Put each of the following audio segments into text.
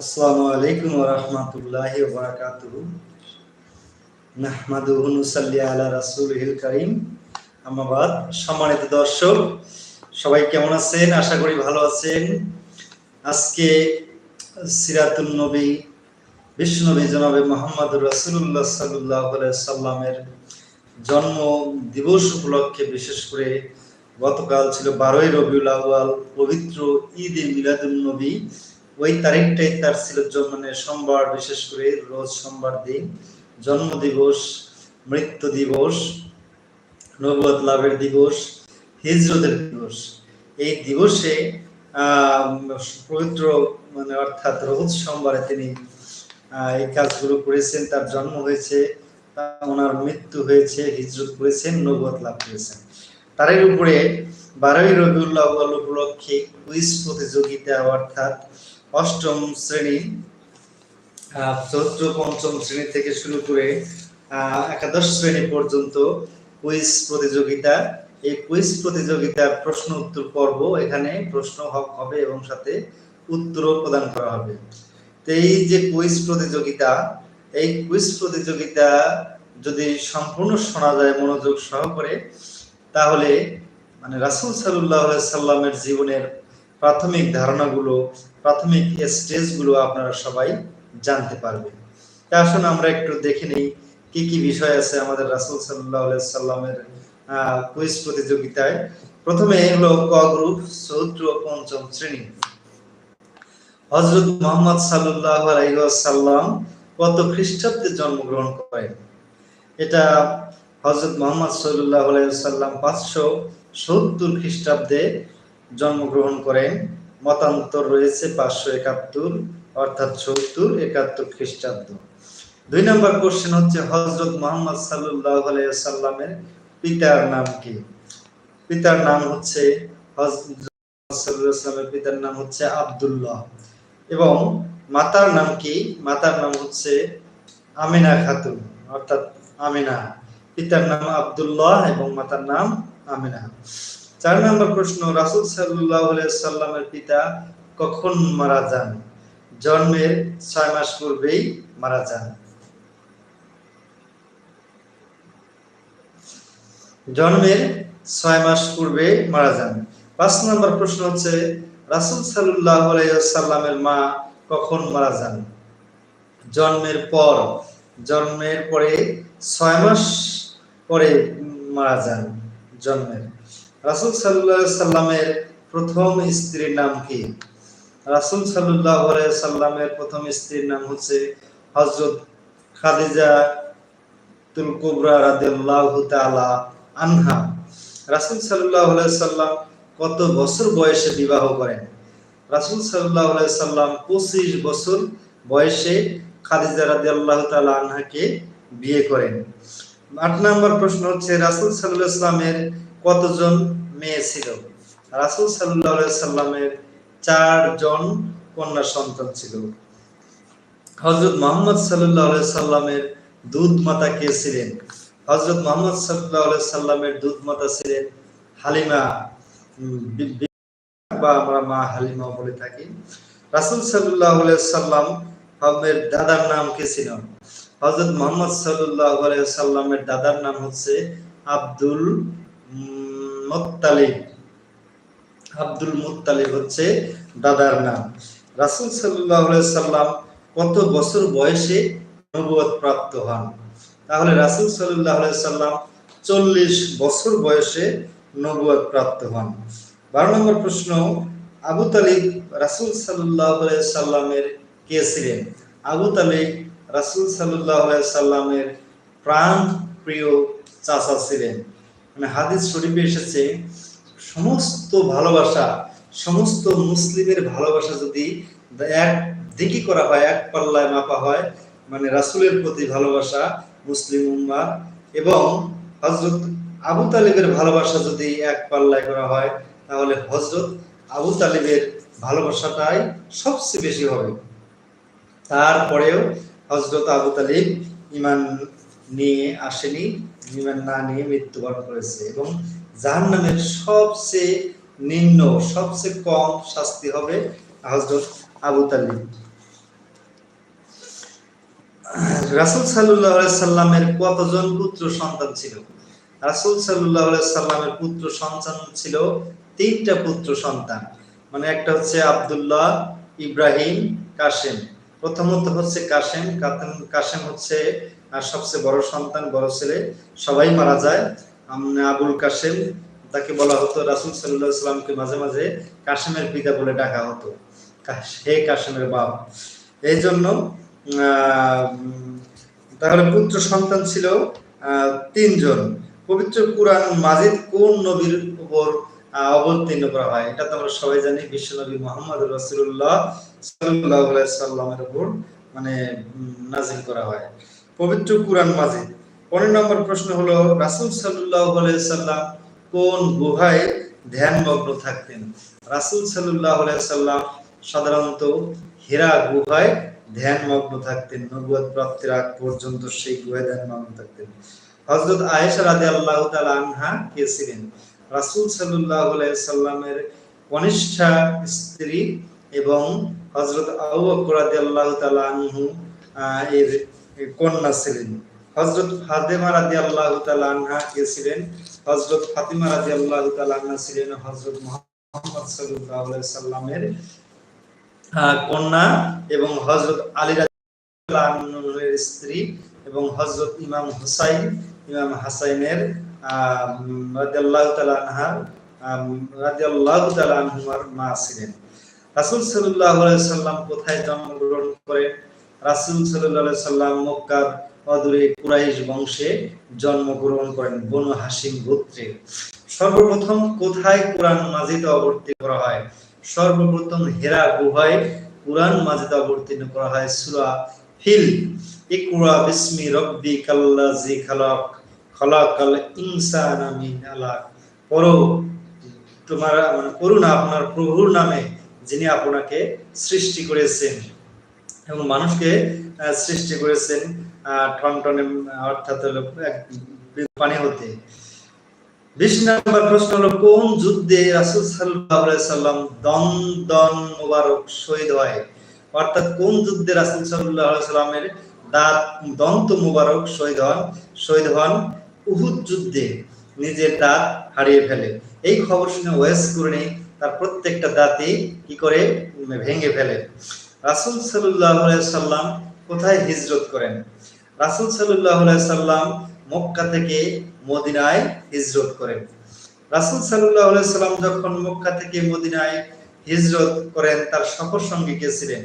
আসসালামু আলাইকুম ওয়া রাহমাতুল্লাহি ওয়া বারাকাতুহু। নাহমাদুহু নুসাল্লি আলা রাসূলিহিল কারীম। সম্মানিত দর্শক, সবাই কেমন আছেন? আশা করি ভালো আছেন। আজকে সিরাতুন নবী জনাবে মোহাম্মদুর রাসূলুল্লাহ সাল্লাল্লাহু আলাইহি সাল্লামের জন্ম দিবস উপলক্ষে, বিশেষ করে গতকাল ছিল বারোই রবিউল আউয়াল, পবিত্র ঈদ মিলাদুন নবী ওই তারিখটাই তার ছিল মানে সোমবার, বিশেষ করে রোজ সোমবার দিন জন্ম দিবস মৃত্যু দিবস নবুয়ত লাভের দিবস, হিজরতের দিবস। এই দিবসে পবিত্র মানে অর্থাৎ রোজ সোমবারে তিনি এই কাজগুলো করেছেন, তার জন্ম হয়েছে ওনার মৃত্যু হয়েছে, হিজরত করেছেন নবুয়ত লাভ করেছেন। তারের উপরে বারোই রবিউল্লাহ উপলক্ষে কুইজ প্রতিযোগিতা, অর্থাৎ অষ্টম শ্রেণি চতুর্থ, পঞ্চম শ্রেণি থেকে শুরু করে একাদশ শ্রেণি পর্যন্ত কুইজ প্রতিযোগিতা। এই কুইজ প্রতিযোগিতার প্রশ্ন উত্তর পর্ব, এখানে প্রশ্ন হক হবে এবং সাথে উত্তরও প্রদান করা হবে। তো এই যে কুইজ প্রতিযোগিতা, এই কুইজ প্রতিযোগিতা যদি সম্পূর্ণ শোনা যায় মনোযোগ সহকারে, তাহলে মানে রাসূল আলাইহি সাল্লামের জীবনের প্রাথমিক ধারণাগুলো, প্রাথমিক স্টেজগুলো আপনারা সবাই জানতে পারবেন। তা আসুন আমরা একটু দেখে নিই কি কি বিষয় আছে আমাদের রাসূল আলাইহি সাল্লামের কুইজ প্রতিযোগিতায়। প্রথমে হলো ক গ্রুপ চৌদ্র পঞ্চম শ্রেণি। হযরত মুহাম্মদ সাল্লাল্লাহু আলাইহি কত খ্রিস্টাব্দে জন্মগ্রহণ করেন? এটা হযরত মুহাম্মদ সাল্লাল্লাহু আলাইহি ওয়াসাল্লাম 570 খ্রিস্টাব্দে জন্মগ্রহণ করেন। মতান্তর রয়েছে পাঁচশো একাত্তর, অর্থাৎ সত্তর, একাত্তর খ্রিস্টাব্দ। দুই নম্বর কোশ্চেন হচ্ছে হজরত মোহাম্মদ সাল্লাহ সাল্লামের পিতার নাম কি? পিতার নাম হচ্ছে হজরত পিতার নাম হচ্ছে আব্দুল্লাহ। এবং মাতার নাম কি? মাতার নাম হচ্ছে আমিনা খাতুন, অর্থাৎ আমিনা। পিতার নাম আব্দুল্লাহ এবং মাতার নাম আমিনা। চার নম্বর প্রশ্ন, রাসুল সাল্লাহ সাল্লামের পিতা কখন মারা যান? জন্মের ছয় মাস পূর্বেই মারা যান। জন্মের ছয় মাস পূর্বে মারা যান। পাঁচ নম্বর প্রশ্ন হচ্ছে, রাসুল সাল্লাহ সাল্লামের মা কখন মারা যান? জন্মের পর, জন্মের পরে, ছয় মাস পরে মারা যান জন্মের। রাসুল সাল্লাহ সাল্লামের প্রথম স্ত্রীর নাম কি? রাসুল সাল্লাহ সাল্লামের প্রথম স্ত্রীর নাম হচ্ছে হজরত খাদিজা তুল কুবরা রাদিয়াল্লাহু তাআলা আনহা। রাসুল সাল্লাহ সাল্লাম কত বছর বয়সে বিবাহ করেন? রাসুল সাল্লাহ সাল্লাম পঁচিশ বছর বয়সে খাদিজা রাদিয়াল্লাহু তাআলা আনহাকে বিয়ে করেন। আট নম্বর প্রশ্ন হচ্ছে, রাসুল সাল্লাহ সাল্লামের কতজন মেয়ে ছিল? রাসুল সাল্লাহ সাল্লামের চারজন কন্যা সন্তান ছিল। হজরত মোহাম্মদ সাল্লাহ সাল্লামের দুধ মাতা কে ছিলেন? হজরত মোহাম্মদ সাল্লাহ সাল্লামের দুধ মাতা ছিলেন হালিমা বি- আমরা মা হালিমা বলে থাকি। রাসুল সাল্লাহ সাল্লাম এর দাদার নাম কে ছিল? হজরত মোহাম্মদ সাল্লাহ সাল্লামের দাদার নাম হচ্ছে আব্দুল মুত্তালিব আব্দুল মুত্তালিব হচ্ছে দাদার নাম। রাসুল সাল্লাহ সাল্লাম কত বছর বয়সে নবুয়ত প্রাপ্ত হন? তাহলে রাসুল সাল্লাহ সাল্লাম চল্লিশ বছর বয়সে নবুয়ত প্রাপ্ত হন। বারো নম্বর প্রশ্ন, আবু তালিব রাসুল সাল্লাহ সাল্লামের কে ছিলেন? আবু তালিব রাসুল সাল্লাহ সাল্লামের প্রাণ প্রিয় চাচা ছিলেন। মানে হাদিস শরীফে এসেছে, সমস্ত ভালোবাসা, সমস্ত মুসলিমের ভালোবাসা যদি এক দিকে করা হয়, এক পাল্লায় মাপা হয় মানে রাসূলের প্রতি ভালোবাসা, মুসলিম উম্মাহ এবং হজরত আবু তালিবের ভালোবাসা যদি এক পাল্লায় করা হয়, তাহলে হজরত আবু তালিবের ভালোবাসাটাই সবচেয়ে বেশি হবে। তারপরেও হজরত আবু তালিব ইমান নিয়ে আসেনি ইমান না নিয়ে মৃত্যুবরণ করেছে এবং জাহান্নামের সবচেয়ে নিম্ন, সবচেয়ে কম শাস্তি হবে হযরত আবু তালিব। রাসূল আলাইহি সাল্লামের কতজন পুত্র সন্তান ছিল? রাসূল আলাইহি সাল্লামের পুত্র সন্তান ছিল তিনটা পুত্র সন্তান। মানে একটা হচ্ছে আব্দুল্লাহ, ইব্রাহিম কাসেম প্রথমত হচ্ছে কাসেম কাসেম হচ্ছে সবচেয়ে বড় সন্তান, বড় ছেলে, সবাই মারা যায়। আবুল কাসেম তাকে বলা হতো, রাসুল সাল্লাল্লাহু সাল্লামকে মাঝে মাঝে কাসেমের পিতা বলে ডাকা হতো। হে কাসেমের বাপ। এই জন্য তাহলে পুত্র সন্তান ছিল তিনজন। পবিত্র কুরআন মাজিদ কোন নবীর উপর অবতীর্ণ করা হয়? এটা তো আমরা সবাই জানি, বিশ্ব নবী মোহাম্মদ রাসূলুল্লাহ সাল্লাল্লাহু আলাইহি সাল্লামের উপর মানে নাজিল করা হয়। পবিত্র কুরআন মাজিদ পনেরো নম্বর প্রশ্ন হলো, রাসূল সাল্লাম কোন গুহায় ধ্যানমগ্ন থাকতেন? রাসূল আলাইহি সাল্লাম সাধারণত হীরা গুহায় ধ্যানমগ্ন থাকতেন নবুয়ত প্রাপ্তির আগ পর্যন্ত সেই গুহায় ধ্যানমগ্ন থাকতেন। হজরত আয়েশা রাদিয়াল্লাহু তাআলা আনহা কে ছিলেন? রাসূল আলাইহি সাল্লামের কনিষ্ঠা স্ত্রী এবং হজরত আবু বকর রাদিয়াল্লাহু তাআলা আনহু এর কন্যা ছিলেন। হযরত ফাতেমা রাদিয়াল্লাহু তাআলা আনহা কে ছিলেন? হযরত ফাতিমা রাদিয়াল্লাহু তাআলা আনহা ছিলেন হযরত মুহাম্মদ সাল্লামের কন্যা এবং হযরত আলী আনহুর স্ত্রী এবং হজরত ইমাম হুসাইন ইমাম হাসাইনের তাআলা আনহা আম, রাদিয়াল্লাহু মা ছিলেন। রাসূল আলাইহি সাল্লাম কোথায় জন্মগ্রহণ করেন? রাসূল আলাইহি সাল্লাম মক্কার অদূরে কুরাইশ বংশে জন্মগ্রহণ করেন বনু হাসিম গোত্রে। সর্বপ্রথম কোথায় কোরআন মাজিদ অবতীর্ণ করা হয়? সর্বপ্রথম হেরা গুহায় কোরআন মাজিদ অবতীর্ণ করা হয় সূরা ফিল। ইকরা বিসমি রব্বিকাল্লাযী খালাক, খালাকাল ইনসানা মিন আলাক। পড়ো, তোমার মানে পড়ুন আপনার প্রভুর নামে যিনি আপনাকে সৃষ্টি করেছেন। এবং মানুষকে সৃষ্টি করেছেন আহ, টনটনে অর্থাৎ হলো পানি হতে। বিশ নম্বর প্রশ্ন হলো কোন যুদ্ধে রাসূল সাল্লাম দন্দন মোবারক শহীদ হয়? অর্থাৎ কোন যুদ্ধে রাসূল আলাইহি সাল্লামের দাঁত দন্ত মোবারক শহীদ হন শহীদ হন? উহুদ যুদ্ধে নিজের দাঁত হারিয়ে ফেলে। এই খবর শুনে ওয়েস কুরনি তার প্রত্যেকটা দাঁতই কি করে ভেঙে ফেলে। রাসূল আলাইহি সাল্লাম কোথায় হিজরত করেন? রাসূল আলাইহি সাল্লাম মক্কা থেকে মদিনায় হিজরত করেন। রাসূল আলাইহি সাল্লাম যখন মক্কা থেকে মদিনায় হিজরত করেন, তার সফর সঙ্গী কে ছিলেন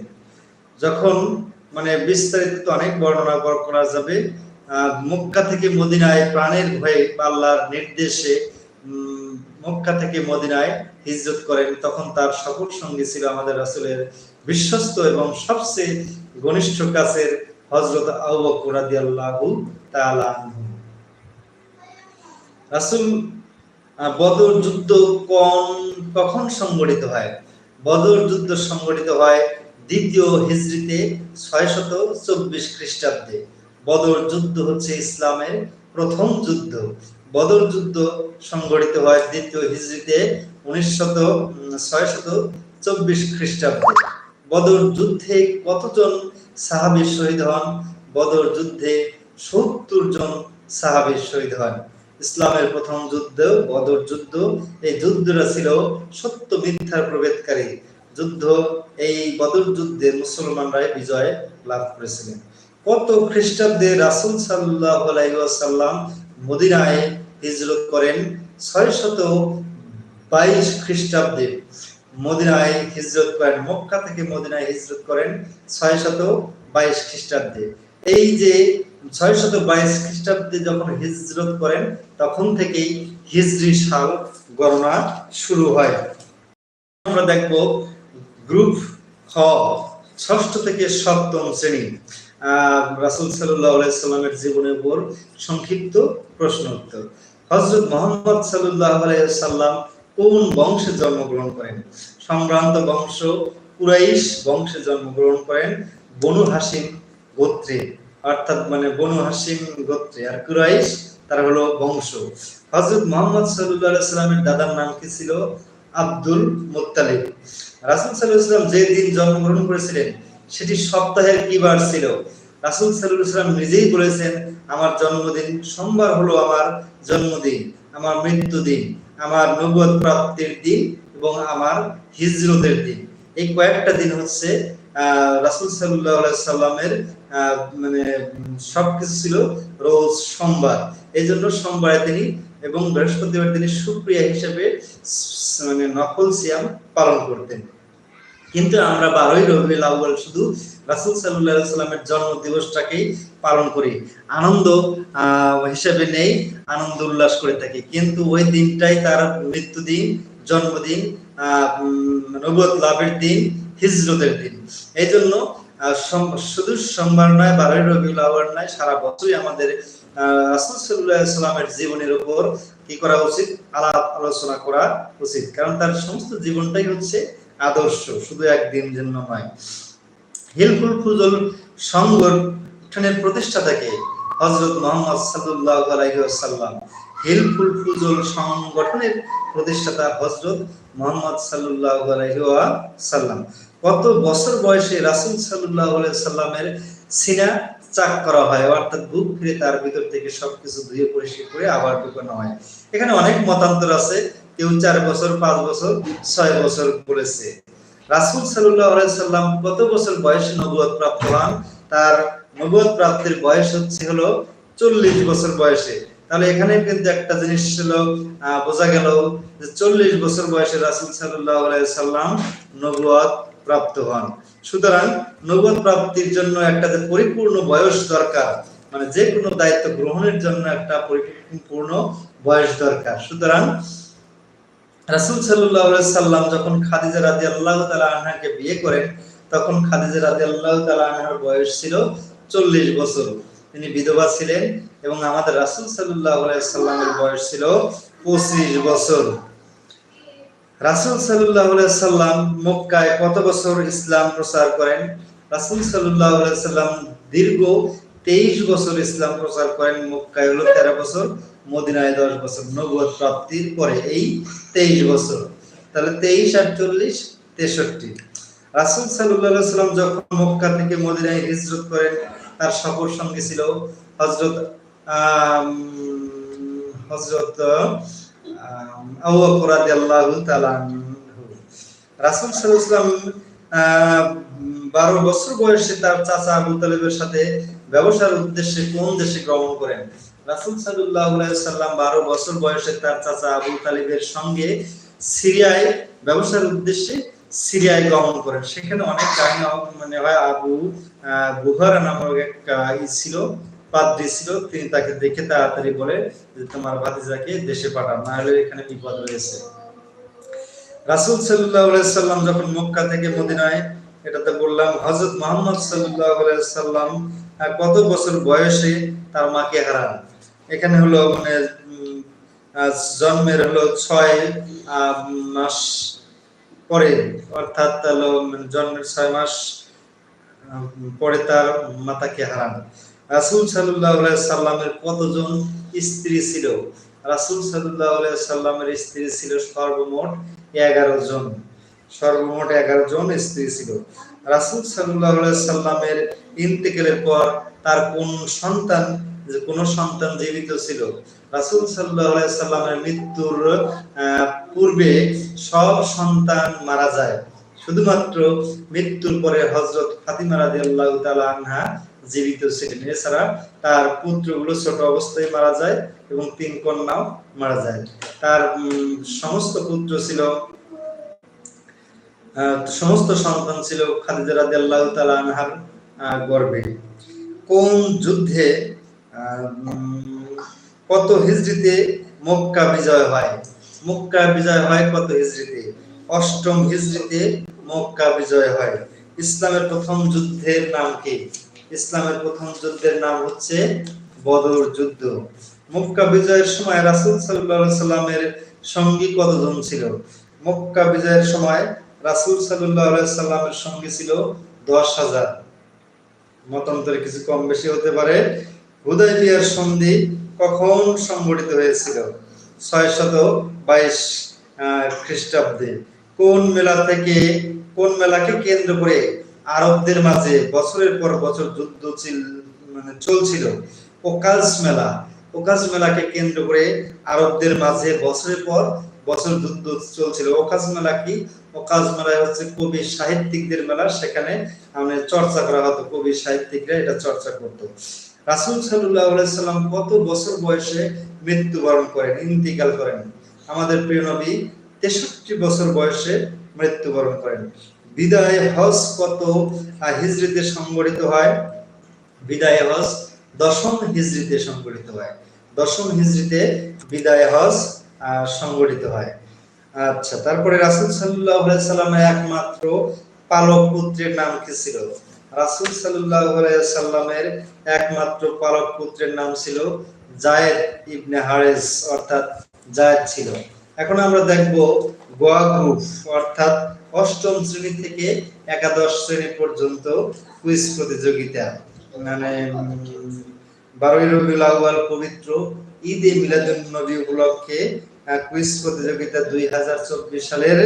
যখন মানে বিস্তারিত অনেক বর্ণনা কর- যাবে মক্কা থেকে মদিনায় প্রাণের ভয়ে আল্লাহর নির্দেশে মক্কা থেকে মদিনায় হিজরত করেন, তখন তার সফর সঙ্গী ছিল আমাদের রাসূলের বিশ্বস্ত এবং সবচেয়ে ঘনিষ্ঠ কাছের হযরত আবু রাদিয়াল্লাহু তাআলা রাসূল বদর যুদ্ধ কোন, কখন সংগঠিত হয়? বদর যুদ্ধ সংগঠিত হয় দ্বিতীয় হিজরিতে ছয়শত চব্বিশ খ্রিস্টাব্দে। বদর যুদ্ধ হচ্ছে ইসলামের প্রথম যুদ্ধ। বদর যুদ্ধ সংগঠিত হয় দ্বিতীয় হিজরিতে ছয় শত চব্বিশ খ্রিস্টাব্দে। বদর যুদ্ধে কতজন সাহাবী শহীদ হন? বদর যুদ্ধে সত্তর জন সাহাবী শহীদ হন। ইসলামের প্রথম যুদ্ধ, বদর যুদ্ধ, এই যুদ্ধটা ছিল সত্য মিথ্যার প্রভেদকারী যুদ্ধ। এই বদর যুদ্ধে মুসলমানরা বিজয় লাভ করেছিলেন। কত খ্রিস্টাব্দে রাসূল সাল্লাল্লাহু আলাইহি ওয়াসাল্লাম মদিনায় হিজরত করেন? ছয় শত বাইশ খ্রিস্টাব্দে। মদিনায় হিজরত করেন, মক্কা থেকে মদিনায় হিজরত করেন ছয় শত বাইশ খ্রিস্টাব্দে। এই যে ছয় শত বাইশ খ্রিস্টাব্দে যখন হিজরত করেন, তখন থেকেই হিজরি সাল গণনা শুরু হয়। আমরা দেখব গ্রুপ খ, ষষ্ঠ থেকে সপ্তম শ্রেণি। রাসূল আলাইহি সাল্লামের জীবনের উপর সংক্ষিপ্ত প্রশ্ন উত্তর। হজরত মোহাম্মদ আলাইহি সাল্লাম কোন বংশে জন্মগ্রহণ করেন? সম্ভ্রান্ত বংশ, কুরাইশ বংশে জন্মগ্রহণ করেন, বনু হাসিম গোত্রে, অর্থাৎ মানে বনু হাসিম গোত্রে। আর কুরাইশ, তারা হলো বংশ। হযরত মুহাম্মদ আলাইহি সাল্লামের দাদার নাম কি ছিল? আব্দুল মুত্তালিব। রাসূল সাল্লাম যে দিন জন্মগ্রহণ করেছিলেন, সেটি সপ্তাহের কি বার ছিল? রাসুল সাল্লাম নিজেই বলেছেন, আমার জন্মদিন, সোমবার হলো আমার জন্মদিন, আমার মৃত্যুদিন। আমার নবুয়ত প্রাপ্তির দিন এবং আমার হিজরতের দিন। এই কয়েকটা দিন হচ্ছে রাসুল সাল্লাহ সাল্লামের মানে সবকিছু ছিল রোজ সোমবার। এই জন্য সোমবারে তিনি এবং বৃহস্পতিবার তিনি সুপ্রিয়া হিসেবে মানে নকল সিয়াম পালন করতেন। কিন্তু আমরা বারোই রবিউল আউয়াল শুধু রাসূল আলাইহি সাল্লামের পালন করি। আনন্দ হিসেবে নেই, আনন্দ উল্লাস করে থাকি। কিন্তু ওই দিনটাই তার মৃত্যুদিন, জন্মদিন নবুয়ত লাভের দিন, হিজরতের দিন। এই জন্য শুধু সোমবার নয়, বারোই রবিউল আউয়াল নয়, সারা বছরই আমাদের রাসূল সাল্লামের জীবনের উপর কি করা উচিত? আলাপ আলোচনা করা উচিত। কারণ তার সমস্ত জীবনটাই হচ্ছে আদর্শ, শুধু একদিন জন্য নয়। হিলফুল ফুজল সংগঠনের প্রতিষ্ঠাতাকে হজরত মোহাম্মদ সাল্লাল্লাহু আলাইহি ওয়াসাল্লাম হিলফুল ফুজল সংগঠনের প্রতিষ্ঠাতা হজরত মোহাম্মদ সাল্লাল্লাহু আলাইহি ওয়াসাল্লাম। কত বছর বয়সে রাসূল আলাইহি সাল্লামের সিনা চাক করা হয়, অর্থাৎ বুক ফিরে তার ভিতর থেকে সবকিছু ধুয়ে পরিষ্কার করে আবার ঢুকানো হয়। এখানে অনেক মতান্তর আছে। কেউ চার বছর, পাঁচ বছর, ছয় বছর বলেছে রাসূল সাল্লাম কত বছর বয়সে নবুয়ত প্রাপ্ত হন? তার নবুয়ত প্রাপ্তির বয়স হচ্ছে হলো চল্লিশ বছর বয়সে। তাহলে এখানে কিন্তু একটা জিনিস ছিল বোঝা গেল যে চল্লিশ বছর বয়সে রাসূল সাল্লাম নবুয়ত প্রাপ্ত হন। সুতরাং নবুয়ত প্রাপ্তির জন্য একটা যে পরিপূর্ণ বয়স দরকার মানে যে কোনো দায়িত্ব গ্রহণের জন্য একটা পরিপূর্ণ বয়স দরকার। সুতরাং রাসূল সাল্লাম যখন খাদিজা রাদিয়াল্লাহু তাআলা আনহাকে বিয়ে করেন, তখন খাদিজা রাদিয়াল্লাহু তাআলা আনহার বয়স ছিল 40 বছর। তিনি বিধবা ছিলেন এবং আমাদের রাসূল সাল্লামের বয়স ছিল 25 বছর। রাসূল সাল্লাম মক্কায় কত বছর ইসলাম প্রচার করেন? রাসূল সাল্লাম দীর্ঘ 23 বছর ইসলাম প্রচার করেন। মক্কায় হলো 13 বছর। মদিনায় 10 বছর নবুয়ত প্রাপ্তির পরে এই 23 বছর। তাহলে 23 আর 40 63 রাসূল সাল্লাম যখন মক্কা থেকে মদিনায় হিজরত করেন, তার সফর সঙ্গী ছিল তাআলা আনহু। রাসূল সাল্লাম বারো বছর বয়সে তার চাচা আবু তালেবের সাথে ব্যবসার উদ্দেশ্যে কোন দেশে গমন করেন? রাসূল সাল্লাম বারো বছর বয়সে তার চাচা আবু তালিবের সঙ্গে সিরিয়ায় ব্যবসার উদ্দেশ্যে সিরিয়ায় গমন করেন। সেখানে অনেক কাহিনী মানে হয় আবু বুহারা নামক এক ছিল, পাদ্রী ছিল। তিনি তাকে দেখে তাড়াতাড়ি বলে যে, তোমার ভাতিজাকে দেশে পাঠান না হলে এখানে বিপদ রয়েছে। রাসূল সাল্লাম যখন মক্কা থেকে মদিনায় এটা তো বললাম, হযরত মুহাম্মদ আলাইহি সাল্লাম কত বছর বয়সে তার মাকে হারান? এখানে হলো মানে জন্মের হলো ছয় মাস পরে, অর্থাৎ হলো মানে জন্মের ছয় মাস পরে তার মাতাকে হারান। রাসূল আলাইহি সাল্লামের কতজন স্ত্রী ছিল? রাসূল আলাইহি সাল্লামের স্ত্রী ছিল সর্বমোট এগারো জন। সর্বমোট এগারো জন স্ত্রী ছিল। রাসূল আলাইহি সাল্লামের ইন্তেকালের পর তার কোন সন্তান যে কোন সন্তান জীবিত ছিল। রাসূল সাল্লামের মৃত্যুর পূর্বে সব সন্তান মারা যায়। শুধুমাত্র মৃত্যুর পরে হজরত ফাতিমা রাদিয়াল্লাহু তাআলা আনহা জীবিত ছিলেন। এছাড়া তার পুত্রগুলো ছোট অবস্থায় মারা যায় এবং তিন কন্যাও মারা যায়। তার সমস্ত পুত্র ছিল সমস্ত সন্তান ছিল খাদিজা রাদিয়াল্লাহু তাআলা আনহার গর্ভে। কোন যুদ্ধে কত হিজরিতে মক্কা বিজয় হয়? মক্কা বিজয় হয় কত হিজরিতে? অষ্টম হিজরিতে মক্কা বিজয় হয়। ইসলামের প্রথম যুদ্ধের নাম কি? ইসলামের প্রথম যুদ্ধের নাম হচ্ছে বদর যুদ্ধ। মক্কা বিজয়ের সময় রাসূল আলাইহি সাল্লামের সঙ্গী কতজন ছিল? মক্কা বিজয়ের সময় রাসূল আলাইহি সাল্লামের সঙ্গী ছিল দশ হাজার। মতান্তরে কিছু কম বেশি হতে পারে। হুদাইবিয়ার সন্ধি কখন সংগঠিত হয়েছিল? ছয় শত বাইশ খ্রিস্টাব্দে। কোন মেলা থেকে, কোন মেলাকে কেন্দ্র করে আরবদের মাঝে বছরের পর বছর যুদ্ধ মানে চলছিল? ওকাজ মেলা। ওকাজ মেলাকে কেন্দ্র করে আরবদের মাঝে বছরের পর বছর যুদ্ধ চলছিল। ওকাজ মেলা কি? ওকাজ মেলা হচ্ছে কবি সাহিত্যিকদের মেলা। সেখানে মানে চর্চা করা হতো। কবি সাহিত্যিকরা এটা চর্চা করতো। রাসুল সাল্লাম কত বছর বয়সে মৃত্যুবরণ করেন ইন্তিকাল করেন? আমাদের প্রিয় নবী তেষট্টি বছর বয়সে মৃত্যুবরণ করেন। বিদায় হজ কত আহ, হিজরিতে সংগঠিত হয়? বিদায় হজ দশম হিজরিতে সংগঠিত হয়। দশম হিজরিতে বিদায় হজ সংগঠিত হয়। আচ্ছা তারপরে রাসুল সাল্লাহ সাল্লামের একমাত্র পালক পুত্রের নাম কি ছিল? রাসুল সাল্লাহ সাল্লামের একমাত্র পালক পুত্রের নাম ছিল জায়েদ ইবনে হারেস, অর্থাৎ জায়েদ ছিল। এখন আমরা দেখব গোয়া গ্রুপ অর্থাৎ অষ্টম শ্রেণি থেকে একাদশ শ্রেণি পর্যন্ত কুইজ প্রতিযোগিতা। মানে বারোই রবিউল আউয়াল পবিত্র ঈদে মিলাদুন নবী উপলক্ষে কুইজ প্রতিযোগিতা দুই হাজার চব্বিশ সালের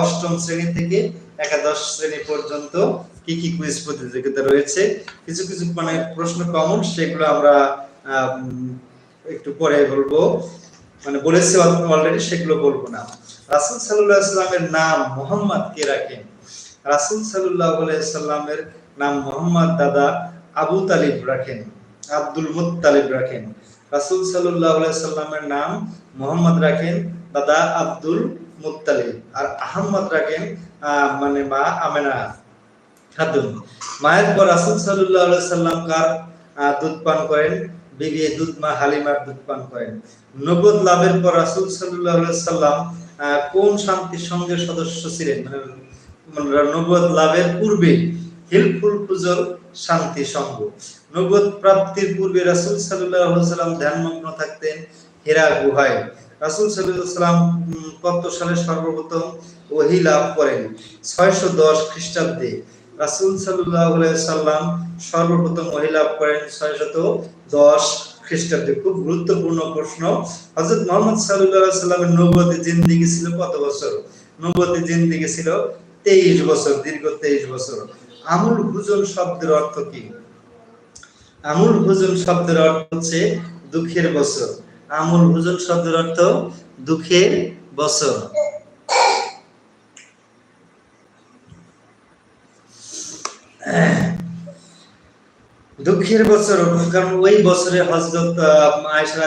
অষ্টম শ্রেণি থেকে একাদশ শ্রেণি পর্যন্ত কি কি কুইজ প্রতিযোগিতা রয়েছে? কিছু কিছু মানে প্রশ্ন কমন সেগুলো আমরা একটু পরে বলব। মানে বলেছি অলরেডি সেগুলো বলব না। রাসুল সাল্লাহ নাম মোহাম্মদ কে রাখেন? রাসুল সাল্লাহ সাল্লামের নাম মোহাম্মদ দাদা আবু তালিব রাখেন, আব্দুল মুত্তালিব রাখেন। রাসুল সাল্লাহ সাল্লামের নাম মোহাম্মদ রাখেন, দাদা আব্দুল মুত্তালিব। আর আহম্মদ রাখেন মানে মা আমেনা। খাতুন মায়ের পর রাসুল সাল্লাহ সাল্লাম কার দুধ পান করেন? বিবি দুধ মা হালিমার দুধ পান করেন। লাভের পর রাসুল সাল্লাহ সাল্লাম কোন সংঘের সদস্য ছিলেন? মানে মানে লাভের পূর্বে হিলফুল শান্তি সংঘ নবদ প্রাপ্তির পূর্বে রাসুল সাল্লাহ সাল্লাম ধ্যানমগ্ন থাকতেন হেরা গুহায়। রাসুল সাল্লাম কত সালে সর্বপ্রথম ওহি লাভ করেন? ছয়শো দশ খ্রিস্টাব্দে। রাসুল সাল্লাম সর্বপ্রথম ওহি লাভ করেন ছয়শত দশ খ্রিস্টাব্দে। খুব গুরুত্বপূর্ণ প্রশ্ন। হজরত মোহাম্মদ সাল্লাহ সাল্লামের নবতী জিন্দিগি ছিল কত বছর? নবতী জিন্দিগি ছিল তেইশ বছর, দীর্ঘ তেইশ বছর। আমুল হুজন শব্দের অর্থ কি? আমুল হুজন শব্দের অর্থ হচ্ছে দুঃখের বছর। আমুল হুজন শব্দের অর্থ দুঃখের বছর। দুঃখের বছর, কারণ ওই বছরে হজরত আয়েশা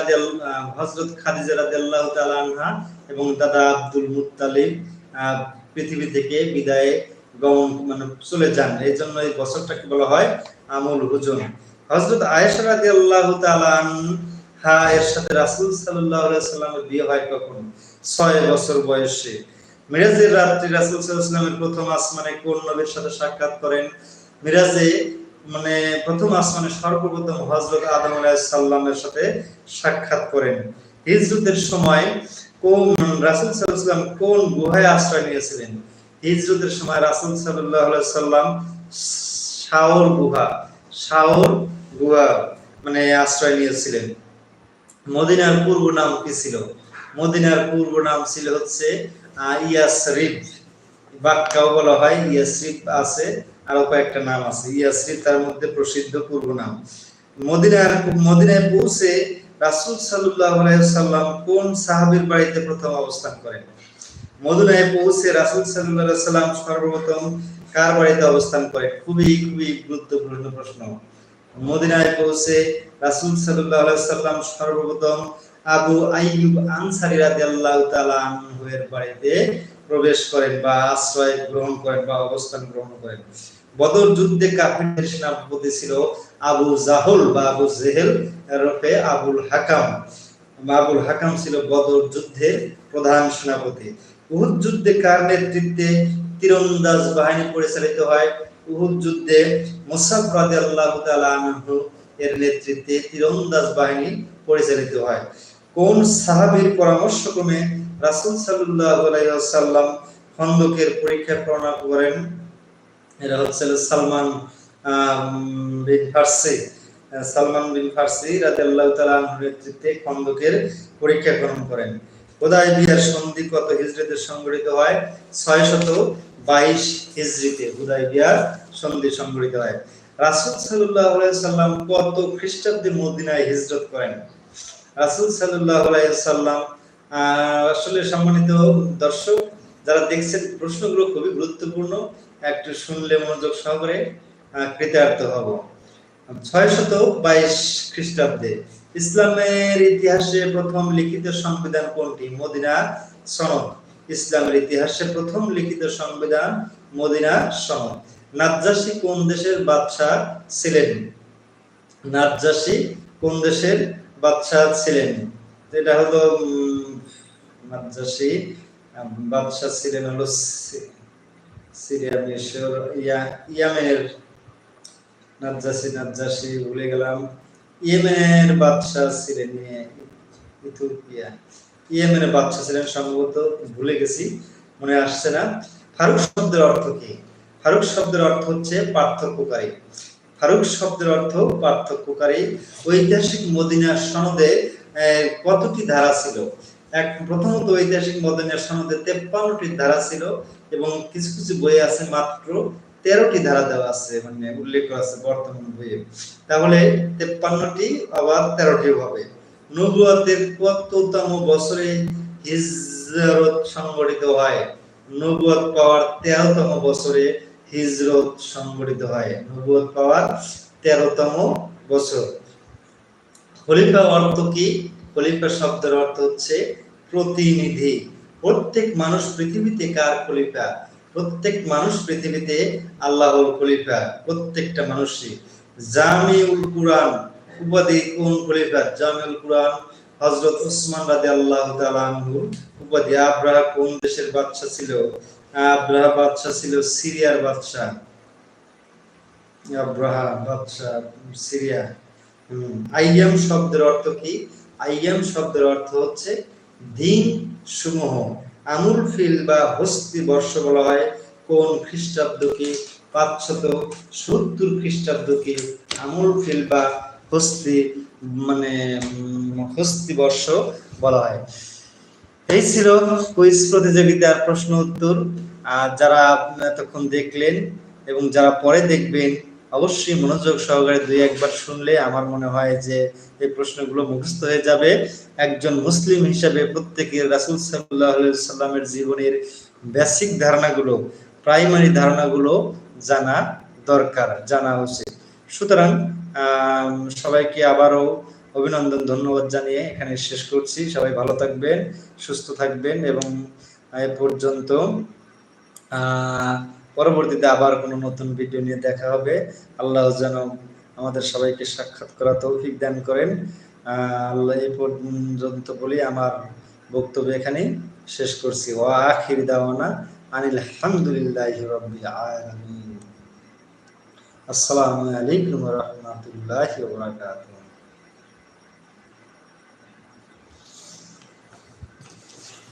হজরত খাদিজা রাদিয়াল্লাহু তাআলা আনহা এবং দাদা আব্দুল মুত্তালিব পৃথিবী থেকে বিদায় গমন মানে চলে যান। এই জন্য এই বছরটাকে বলা হয় আমুল হুজুন। হজরত আয়েশা রাদিয়াল্লাহু তাআলা আনহা এর সাথে রাসূল সাল্লাল্লাহু আলাইহি সাল্লামের বিয়ে হয় কখন? ছয় বছর বয়সে। মিরাজের রাত্রি রাসূল সাল্লাল্লাহু আলাইহি প্রথম আসমানে কোন নবীর সাথে সাক্ষাৎ করেন? মিরাজে মানে প্রথম আসমানে সর্বপ্রথম হজরত আদম আলাইহিস সাল্লামের সাথে সাক্ষাৎ করেন। হিজরতের সময় কোন রাসূল সাল্লাম কোন গুহায় আশ্রয় নিয়েছিলেন? হিজরতের সময় রাসূল আলাইহি সাল্লাম শাওর গুহা শাওর গুহা মানে আশ্রয় নিয়েছিলেন। মদিনার পূর্ব নাম কি ছিল? মদিনার পূর্ব নাম ছিল হচ্ছে আহ, ইয়াসরিব। বাক্কাও বলা হয় ইয়াসরিফ আছে। আরও কয়েকটা নাম আছে। ইয়াসরিব তার মধ্যে প্রসিদ্ধ পূর্ব নাম। মদিনার, মদিনায় পৌঁছে রাসূল আলাইহি সাল্লাম কোন সাহাবীর বাড়িতে প্রথম অবস্থান করেন? মদিনায় পৌঁছে রাসূল আলাইহি সাল্লাম সর্বপ্রথম কার বাড়িতে অবস্থান করেন? খুবই খুবই গুরুত্বপূর্ণ প্রশ্ন। মদিনায় পৌঁছে রাসূল আলাইহি সাল্লাম সর্বপ্রথম আবু আইয়ুব আনসারী রাদিয়াল্লাহু তাআলা আনহু বাড়িতে প্রবেশ করেন বা আশ্রয় গ্রহণ করেন বা অবস্থান গ্রহণ করেন। বদর যুদ্ধে কাফিরদের সেনাপতি ছিল আবু জাহল বা আবু জেহেল রূপে আবুল হাকাম। আবুল হাকাম ছিল বদর যুদ্ধের প্রধান সেনাপতি। উহুদ যুদ্ধে কার নেতৃত্বে তীরন্দাজ বাহিনী পরিচালিত হয়? উহুদ যুদ্ধে মুসাফ রাদিয়াল্লাহু তাআলা আনহু এর নেতৃত্বে তীরন্দাজ বাহিনী পরিচালিত হয়। কোন সাহাবীর পরামর্শক্রমে রাসূল ওয়াসাল্লাম খন্দকের পরীক্ষা প্রণা করেন। এরা হচ্ছে সালমান বিন ফার্সি। সালমান বিন ফার্সি তাআলা আনহুর নেতৃত্বে খন্দকের পরীক্ষা গ্রহণ করেন। খোদাই বিহার সন্ধি কত হিজরতে সংগঠিত হয়? ছয় শত বাইশ হিজরিতে হুদাইবিয়ার সন্ধি সংঘটিত হয়। রাসূল আলাইহি সাল্লাম কত খ্রিস্টাব্দে মদিনায় হিজরত করেন? রাসূল আলাইহি সাল্লাম আসলে সম্মানিত দর্শক, যারা দেখছেন, প্রশ্নগুলো খুবই গুরুত্বপূর্ণ। একটু শুনলে মনোযোগ সহকারে কৃতার্থ হব। ছয় শত বাইশ খ্রিস্টাব্দে ইসলামের ইতিহাসে প্রথম লিখিত সংবিধান কোনটি? মদিনা সনদ। ইসলামের ইতিহাসে প্রথম লিখিত সংবিধান মদিনা সনদ। নাজ্জাসী কোন দেশের বাদশাহ ছিলেন? নাজ্জাসী কোন দেশের বাদশাহ ছিলেন? এটা হলো আহ, বাদশাহ ছিলেন হলো সিরিয়া মিশর ইয়া- ইয়ামেনের নাজ্জাসী নাজ্জাসী ভুলে গেলাম। ইয়েমেনের বাদশাহ ছিলেন ইথিওপিয়া। ইয়েমেনের বাদশাহ ছিলেন সম্ভবত ভুলে গেছি মনে আসছে না। ফারুক শব্দের অর্থ কি? ফারুক শব্দের অর্থ হচ্ছে পার্থক্যকারী। ফারুক শব্দের অর্থ পার্থক্যকারী। ঐতিহাসিক মদিনার সনদে কতটি ধারা ছিল? এক প্রথমত ঐতিহাসিক মদিনার সনদে তেপ্পান্নটি ধারা ছিল এবং কিছু কিছু বই আছে, মাত্র তেরোটি ধারা দেওয়া আছে মানে উল্লেখ করা আছে বর্তমান বইয়ে। তাহলে তেপ্পান্নটি আবার তেরোটি হবে। নবুয়াতের কততম বছরে হিজরত সংগঠিত হয়। নবুয়াত পাওয়ার তেরোতম বছরে হিজরত সংগঠিত হয়। নবুয়াত পাওয়ার তেরোতম বছর। খলিফা অর্থ কি? খলিফা শব্দের অর্থ হচ্ছে প্রতিনিধি। প্রত্যেক মানুষ পৃথিবীতে কার খলিফা? প্রত্যেক মানুষ পৃথিবীতে আল্লাহর খলিফা, প্রত্যেকটা মানুষই। জামিউল কুরআন, উপাধি কোন খলিফা? জামিউল কুরআন, হযরত উসমান রাদিয়াল্লাহু তাআলা আনহু, উপাধি আব্রাহা কোন দেশের বাদশা ছিল? আব্রাহা বাদশা ছিল সিরিয়ার বাদশা আব্রাহা বাদশা সিরিয়া। আইয়াম শব্দের অর্থ কি? আইয়াম শব্দের অর্থ হচ্ছে দিন সমূহ। আমুল ফিল বা হস্তি বর্ষ বলা হয়। কোন খ্রিস্টাব্দকে পাঁচশত সত্তর খ্রিস্টাব্দকে আমুল ফিল বা হস্তি মানে হস্তি বর্ষ বলা হয়। এই ছিল কুইজ প্রতিযোগিতার প্রশ্ন উত্তর। আর যারা এতক্ষণ দেখলেন এবং যারা পরে দেখবেন অবশ্যই মনোযোগ সহকারে দুই একবার শুনলে আমার মনে হয় যে এই প্রশ্নগুলো মুখস্থ হয়ে যাবে। একজন মুসলিম হিসাবে প্রত্যেকের রাসূল আলাইহি সাল্লামের জীবনের বেসিক ধারণাগুলো, প্রাইমারি ধারণাগুলো জানা দরকার, জানা উচিত। সুতরাং সবাইকে আবারও অভিনন্দন, ধন্যবাদ জানিয়ে এখানে শেষ করছি। সবাই ভালো থাকবেন, সুস্থ থাকবেন এবং এ পর্যন্ত পরবর্তীতে আবার কোনো নতুন ভিডিও নিয়ে দেখা হবে। আল্লাহ যেন আমাদের সবাইকে সাক্ষাৎ করা তৌফিক দান করেন। আল্লাহ এই পর্যন্ত বলি আমার বক্তব্য এখানে শেষ করছি। ও আখির দাওয়ানা আনিল হামদুলিল্লাহি আসসালামু আলাইকুম রাহমাতুল্লাহি